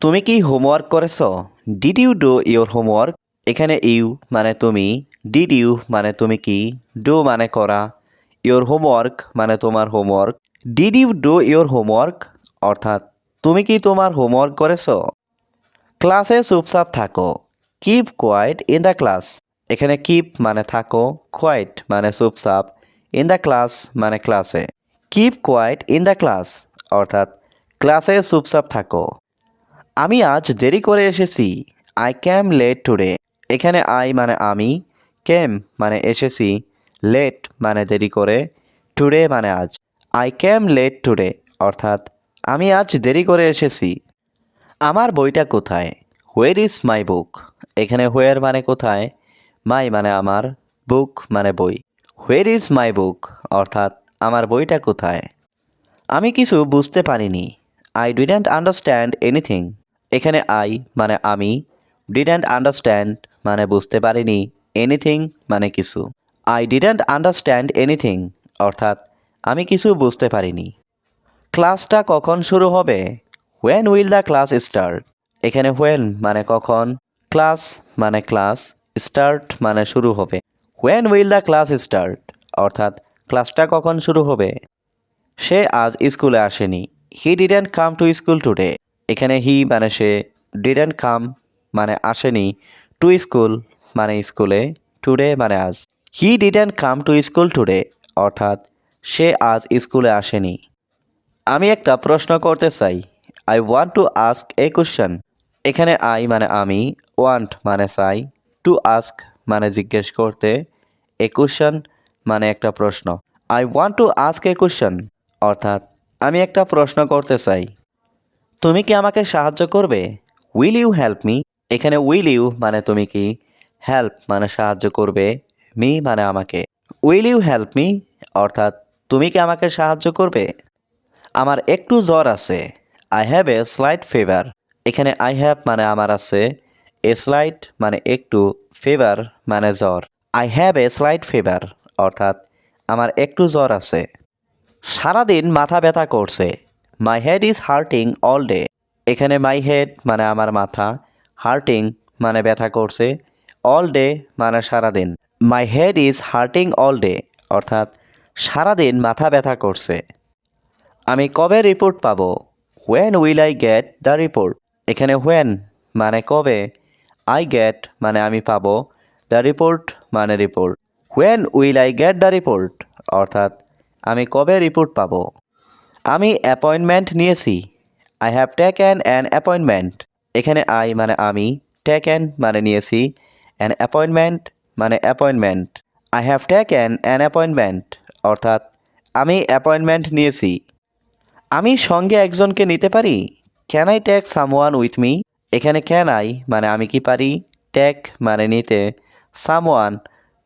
তুমি কি হোমওয়ার্ক করেছ? Did you do your homework এখানে ইউ মানে তুমি। ডিড ইউ মানে তুমি কি? ডু মানে করা। ইউর হোমওয়ার্ক মানে তোমার homework did you do your homework অর্থাৎ, তুমি কি তোমার হোমওয়ার্ক করেছ? ক্লাসে চুপচাপ থাকো। Keep quiet in the class এখানে কিপ মানে থাকো। কোয়াইট মানে চুপচাপ। ইন দ্য ক্লাস মানে ক্লাসে keep quiet in the class অর্থাৎ, ক্লাসে চুপচাপ থাকো। আমি আজ দেরি করে এসেছি। আই ক্যাম লেট টুডে এখানে আই মানে আমি ক্যাম মানে এসেছি। লেট মানে দেরি করে। টুডে মানে আজ। আই ক্যাম লেট টুডে অর্থাৎ, আমি আজ দেরি করে এসেছি। আমার বইটা কোথায়? হোয়ার ইজ মাই বুক এখানে হোয়ার মানে কোথায়? মাই মানে আমার বুক মানে বই। হোয়ার ইজ মাই বুক অর্থাৎ, আমার বইটা কোথায়? আমি কিছু বুঝতে পারিনি। আই ডিডেন্ট আন্ডারস্ট্যান্ড এনিথিং এখানে আই মানে আমি ডিডেন্ট আন্ডারস্ট্যান্ড মানে বুঝতে পারিনি এনিথিং মানে কিছু। আই ডিডেন্ট আন্ডারস্ট্যান্ড এনিথিং অর্থাৎ আমি কিছু বুঝতে পারিনি। ক্লাসটা কখন শুরু হবে? When will the class start এখানে হোয়েন মানে কখন? ক্লাস মানে ক্লাস স্টার্ট মানে শুরু হবে। When will the class start অর্থাৎ ক্লাসটা কখন শুরু হবে? সে আজ স্কুলে আসেনি। He didn't come to school today এখানে হি মানে সে ডিডেন্ট কাম মানে আসেনি টু স্কুল মানে স্কুলে টুডে মানে আজ। He didn't come to school today অর্থাৎ সে আজ স্কুলে আসেনি। আমি একটা প্রশ্ন করতে চাই। I want to ask a question এখানে আই মানে আমি ওয়ান্ট মানে চাই। টু আস্ক মানে জিজ্ঞেস করতে এ কোশ্চেন মানে একটা প্রশ্ন। I want to ask a question অর্থাৎ আমি একটা প্রশ্ন করতে চাই। তুমি কি আমাকে সাহায্য করবে? উইল ইউ হেল্প মি এখানে উইল ইউ মানে তুমি কি? হেল্প মানে সাহায্য করবে মি মানে আমাকে। উইল ইউ হেল্প মি অর্থাৎ তুমি কি আমাকে সাহায্য করবে? আমার একটু জ্বর আছে। I have a slight fever এখানে আই হ্যাভ মানে আমার আছে। এ স্লাইট মানে একটু ফিভার মানে জ্বর। I have a slight fever অর্থাৎ আমার একটু জ্বর আছে। সারাদিন মাথা ব্যথা করছে। My head is hurting all day এখানে মাই হেড মানে আমার মাথা। হার্টিং মানে ব্যথা করছে অল ডে মানে সারাদিন। My head is hurting all day অর্থাৎ সারাদিন মাথা ব্যথা করছে। আমি কবে রিপোর্ট পাবো? When will I get the report এখানে হোয়েন মানে কবে? আই গেট মানে আমি পাবো। দ্য রিপোর্ট মানে report when will I get the report অর্থাৎ আমি কবে রিপোর্ট পাবো? আমি অ্যাপয়েন্টমেন্ট নিয়েছি। I have taken an appointment এখানে আই মানে আমি টেকেন মানে নিয়েছি। অ্যান অ্যাপয়েন্টমেন্ট মানে appointment I have taken an an appointment অর্থাৎ, আমি অ্যাপয়েন্টমেন্ট নিয়েছি। আমি সঙ্গে একজনকে নিতে পারি? Can I take someone with me এখানে ক্যান আই মানে আমি কি পারি? টেক মানে নিতে। সামওয়ান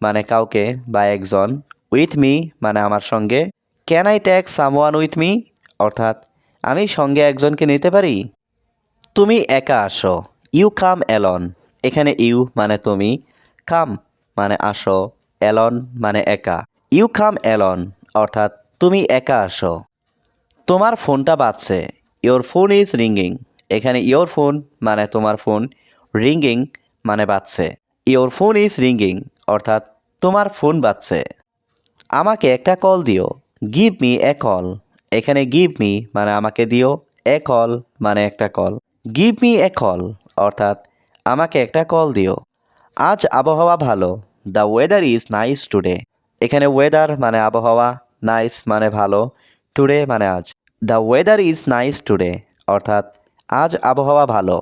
মানে কাউকে বা একজন। উইথ মি মানে আমার সঙ্গে। Can I take someone with me অর্থাৎ, আমি সঙ্গে একজনকে নিতে পারি? তুমি একা আসো। ইউ কাম অ্যালন এখানে ইউ মানে তুমি। কাম মানে আসো। অ্যালন মানে একা। ইউ কাম অ্যালন অর্থাৎ, তুমি একা আসো। তোমার ফোনটা বাজছে। ইয়োর ফোন ইজ রিঙ্গিং এখানে ইয়োর ফোন মানে তোমার ফোন রিঙ্গিং মানে বাজছে। ইয়োর ফোন ইজ রিঙ্গিং অর্থাৎ, তোমার ফোন বাজছে। আমাকে একটা কল দিও। গিভ মি এ কল এখানে গিভ মি মানে আমাকে দিও। এ কল মানে একটা call give me a call অর্থাৎ আমাকে একটা কল দিও। আজ আবহাওয়া ভালো। The weather is nice today এখানে ওয়েদার মানে আবহাওয়া নাইস মানে ভালো। টুডে মানে আজ। The weather is nice today অর্থাৎ আজ আবহাওয়া ভালো।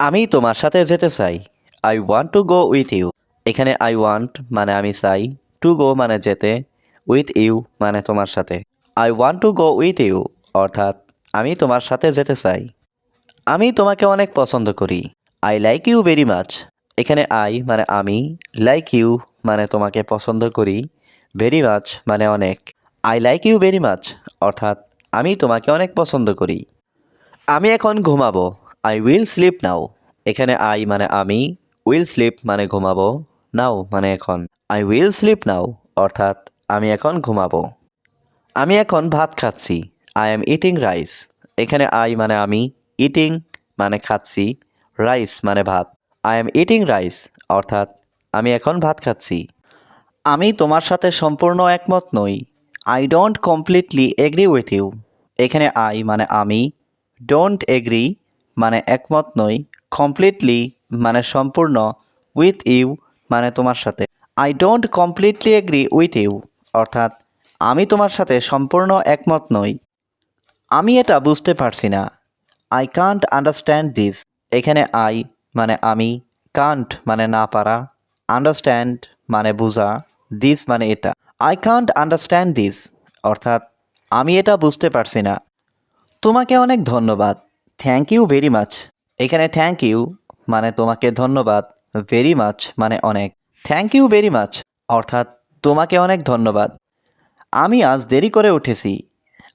আমি তোমার সাথে যেতে চাই। I want to go with you এখানে আই ওয়ান্ট মানে আমি চাই। টু গো মানে যেতে। উইথ ইউ মানে তোমার সাথে। I want to go with you অর্থাৎ আমি তোমার সাথে যেতে চাই। আমি তোমাকে অনেক পছন্দ করি। I like you very much এখানে আই মানে আমি লাইক ইউ মানে তোমাকে পছন্দ করি ভেরি মাচ মানে অনেক। I like you very much অর্থাৎ আমি তোমাকে অনেক পছন্দ করি। আমি এখন ঘুমাবো। আই উইল স্লিপ নাও এখানে আই মানে আমি উইল স্লিপ মানে ঘুমাবো। নাও মানে এখন। আই উইল স্লিপ নাও অর্থাৎ আমি এখন ঘুমাবো। আমি এখন ভাত খাচ্ছি। আই এম ইটিং রাইস এখানে আই মানে আমি ইটিং মানে খাচ্ছি রাইস মানে ভাত। আই এম ইটিং রাইস অর্থাৎ আমি এখন ভাত খাচ্ছি। আমি তোমার সাথে সম্পূর্ণ একমত নই। I don't completely agree with you এখানে আই মানে আমি ডোন্ট এগ্রি মানে একমত নই। কমপ্লিটলি মানে সম্পূর্ণ উইথ ইউ মানে তোমার সাথে। I don't completely agree with you অর্থাৎ আমি তোমার সাথে সম্পূর্ণ একমত নই। আমি এটা বুঝতে পারছি না। আই কান্ট আন্ডারস্ট্যান্ড দিস এখানে আই মানে আমি কান্ট মানে না পারা। আন্ডারস্ট্যান্ড মানে বোঝা। দিস মানে এটা। আই কান্ট আন্ডারস্ট্যান্ড দিস অর্থাৎ আমি এটা বুঝতে পারছি না। তোমাকে অনেক ধন্যবাদ। থ্যাংক ইউ ভেরি মাচ এখানে থ্যাংক ইউ মানে তোমাকে ধন্যবাদ। ভেরি মাচ মানে অনেক। থ্যাংক ইউ ভেরি মাচ অর্থাৎ তোমাকে অনেক ধন্যবাদ। আমি আজ দেরি করে উঠেছি।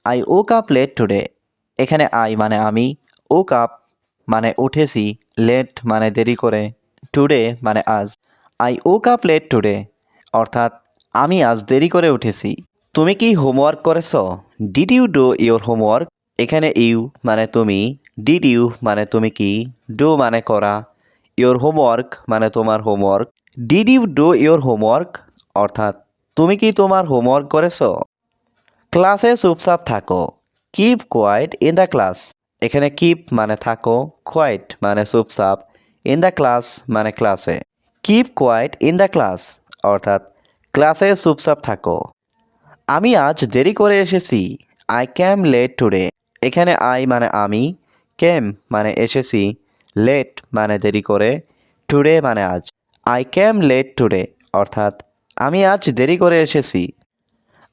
I woke up late today. এখানে আই মানে আমি ও কাপ মানে উঠেছি, লেট মানে দেরি করে, টুডে মানে আজ। I woke up late today. অর্থাৎ, আমি আজ দেরি করে উঠেছি। তুমি কি হোমওয়ার্ক করেছ? Did you do your homework? এখানে ইউ মানে তুমি, ডিড ইউ মানে তুমি কি, ডু মানে করা। ইউর হোমওয়ার্ক মানে তোমার homework. Did you do your homework? অর্থাৎ, তুমি কি তোমার হোমওয়ার্ক করেছ? ক্লাসে চুপচাপ থাকো। Keep quiet in the class এখানে কিপ মানে থাকো কোয়াইট মানে চুপচাপ ইন দ্য ক্লাস মানে ক্লাসে keep quiet in the class অর্থাৎ, ক্লাসে চুপচাপ থাকো। আমি আজ দেরি করে এসেছি। আই ক্যাম লেট টুডে এখানে আই মানে আমি কেম মানে এসেছি লেট মানে দেরি করে টুডে মানে আজ আই ক্যাম লেট টুডে অর্থাৎ আমি আজ দেরি করে এসেছি।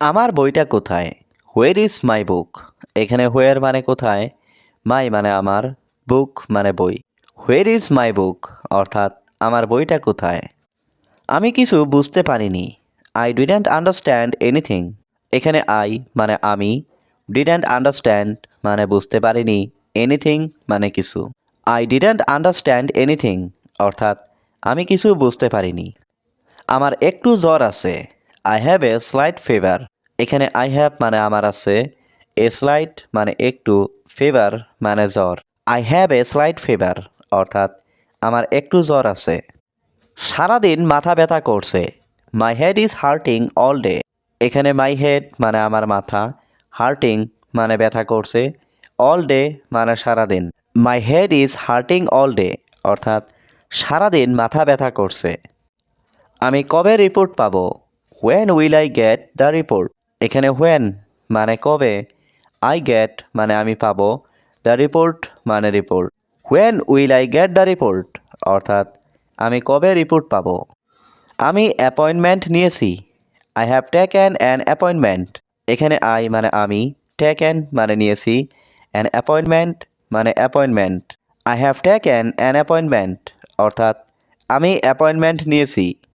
আমার বইটা কোথায়? হোয়ের ইজ মাই বুক এখানে হোয়ার মানে কোথায়? মাই মানে আমার বুক মানে বই। হোয়ের ইজ মাই বুক অর্থাৎ আমার বইটা কোথায়? আমি কিছু বুঝতে পারিনি। আই ডিডেন্ট আন্ডারস্ট্যান্ড এনিথিং এখানে আই মানে আমি ডিডেন্ট আন্ডারস্ট্যান্ড মানে বুঝতে পারিনি। এনিথিং মানে কিছু। আই ডিডেন্ট আন্ডারস্ট্যান্ড এনিথিং অর্থাৎ আমি কিছু বুঝতে পারিনি। আমার একটু জ্বর আছে। I have a slight fever এখানে আই হ্যাভ মানে আমার আছে। এ স্লাইট মানে একটু ফিভার মানে জ্বর। I have a slight fever অর্থাৎ আমার একটু জ্বর আছে। সারাদিন মাথা ব্যথা করছে। My head is hurting all day এখানে মাই হেড মানে আমার মাথা হার্টিং মানে ব্যথা করছে। অল ডে মানে সারাদিন। My head is hurting all day অর্থাৎ সারাদিন মাথা ব্যথা করছে। আমি কবে রিপোর্ট পাব? When will I get the report এখানে হোয়েন মানে কবে? আই গেট মানে আমি পাব। দ্য রিপোর্ট মানে report when will I get the report অর্থাৎ, আমি কবে রিপোর্ট পাব? আমি অ্যাপয়েন্টমেন্ট নিয়েছি। I have taken an appointment এখানে আই মানে আমি টেক টেকেন মানে নিয়েছি। অ্যান অ্যাপয়েন্টমেন্ট মানে appointment I have taken an appointment অর্থাৎ, আমি অ্যাপয়েন্টমেন্ট নিয়েছি।